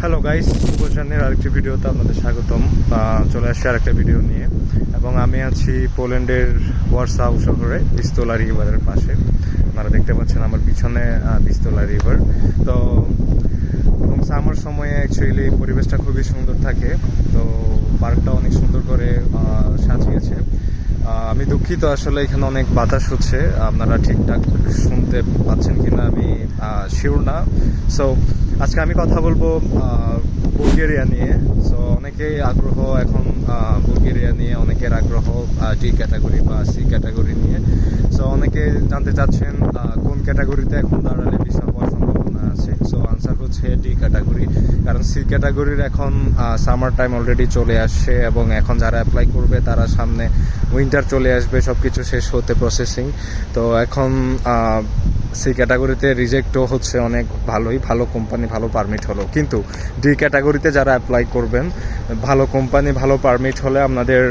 Hello guys উপজানের আরেকটি ভিডিওতে আপনাদের স্বাগতম। চলে আসছি আরেকটা ভিডিও নিয়ে। এবং আমি আছি পোল্যান্ডের ওয়ার্সাউ শহরে, বিস্তলা রিভারের পাশে। আপনারা দেখতে পাচ্ছেন আমার পিছনে বিস্তলা রিভার। তো, এবং সামার সময়ে অ্যাকচুয়ালি পরিবেশটা খুবই সুন্দর থাকে। তো পার্কটা অনেক সুন্দর করে সাজিয়েছে। আমি দুঃখিত, আসলে এখানে অনেক বাতাস হচ্ছে। আপনারা ঠিকঠাক শুনতে পাচ্ছেন কিনা আমি শিওর না। সো আজকে আমি কথা বলব বুলগেরিয়া নিয়ে। সো অনেকেই আগ্রহ এখন বুলগেরিয়া নিয়ে, অনেকের আগ্রহ ডি ক্যাটাগরি বা সি ক্যাটাগরি নিয়ে। সো অনেকে জানতে চাচ্ছেন কোন ক্যাটাগরিতে এখন দাঁড়ালে ভিসা হওয়ার সম্ভাবনা আছে সো আনসার হচ্ছে ডি ক্যাটাগরি কারণ সি ক্যাটাগরির এখন সামার টাইম অলরেডি চলে আসছে এবং এখন যারা অ্যাপ্লাই করবে তারা সামনে উইন্টার চলে আসবে সব কিছু শেষ হতে প্রসেসিং তো এখন সি ক্যাটাগরিতে রিজেক্টও হচ্ছে অনেক ভালোই, ভালো কোম্পানি ভালো পারমিট হলো। কিন্তু ডি ক্যাটাগরিতে যারা অ্যাপ্লাই করবেন, ভালো কোম্পানি ভালো পারমিট হলে আপনাদের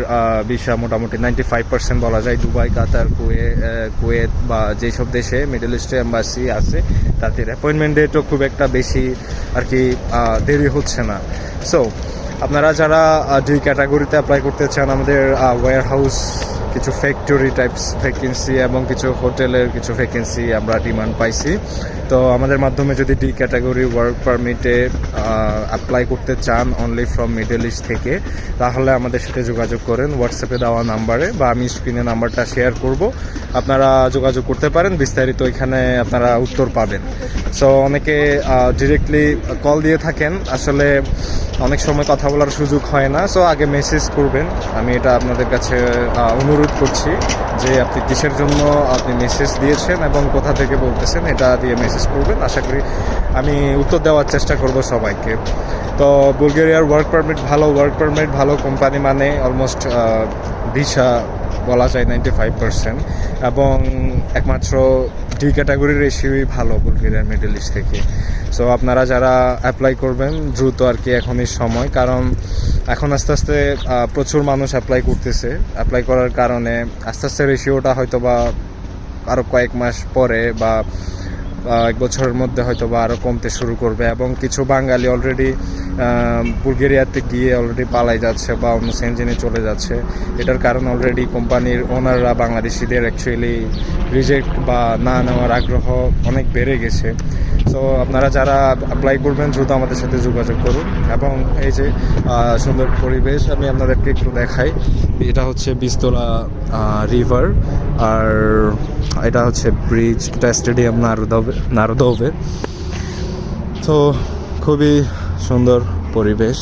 ভিসা মোটামুটি নাইনটি ফাইভ পার্সেন্ট বলা যায়। দুবাই, কাতার, কুয়ে কুয়েত বা যেসব দেশে মিডল ইস্টে এম্বাসি আছে, তাদের অ্যাপয়েন্টমেন্ট ডেটও খুব একটা বেশি আর কি দেরি হচ্ছে না। সো আপনারা যারা ডি ক্যাটাগরিতে অ্যাপ্লাই করতে চান, আমাদের ওয়ার হাউস কিছু ফ্যাক্টরি টাইপস ভ্যাকেন্সি এবং কিছু হোটেলের কিছু ভ্যাকেন্সি আমরা ডিমান্ড পাইছি। তো আমাদের মাধ্যমে যদি ডি ক্যাটাগরি ওয়ার্ক পারমিটে অ্যাপ্লাই করতে চান অনলি ফ্রম মিডল ইস্ট থেকে, তাহলে আমাদের সাথে যোগাযোগ করেন হোয়াটসঅ্যাপে দেওয়া নাম্বারে বা আমি স্ক্রিনে নাম্বারটা শেয়ার করব। আপনারা যোগাযোগ করতে পারেন, বিস্তারিত এখানে আপনারা উত্তর পাবেন। সো অনেকে ডিরেক্টলি কল দিয়ে থাকেন। আসলে অনেক সময় কথা বলার সুযোগ হয় না। সো আগে মেসেজ করবেন। আমি এটা আপনাদের কাছে অনুরোধ করছি যে আপনি কিসের জন্য আপনি মেসেজ দিয়েছেন এবং কোথা থেকে বলতেছেন, এটা দিয়ে মেসেজ করবেন। আশা করি আমি উত্তর দেওয়ার চেষ্টা করব সবাইকে। তো বুলগেরিয়ার ওয়ার্ক পারমিট ভালো ওয়ার্ক পারমিট ভালো কোম্পানি মানে অলমোস্ট ভিসা বলা যায় নাইনটি ফাইভ পার্সেন্ট এবং একমাত্র ডি ক্যাটাগরির রেশিওই ভালো বুলগেরিয়ার মিডল ইস্ট থেকে। সো আপনারা যারা অ্যাপ্লাই করবেন, দ্রুত আর কি এখনই সময়, কারণ এখন আস্তে আস্তে প্রচুর মানুষ অ্যাপ্লাই করতেছে। অ্যাপ্লাই করার কারণে আস্তে আস্তে রেশিওটা হয়তো বা আরও কয়েক মাস পরে বা এক বছরের মধ্যে হয়তো বা আরও কমতে শুরু করবে এবং কিছু বাঙালি অলরেডি বুলগেরিয়াতে গিয়ে অলরেডি পালাই যাচ্ছে বা অন্য সেঞ্জিনে চলে যাচ্ছে। এটার কারণ অলরেডি কোম্পানির ওনাররা বাংলাদেশিদের অ্যাকচুয়ালি রিজেক্ট বা না নেওয়ার আগ্রহ অনেক বেড়ে গেছে। সো আপনারা যারা অ্যাপ্লাই করবেন, দ্রুত আমাদের সাথে যোগাযোগ করুন। এবং এই যে সুন্দর পরিবেশ, আমি আপনাদেরকে একটু দেখাই। এটা হচ্ছে বিস্তলা রিভার আর এটা হচ্ছে ব্রিজ এটা স্টেডিয়াম নারদবে নারদবে। তো খুবই সুন্দর পরিবেশ।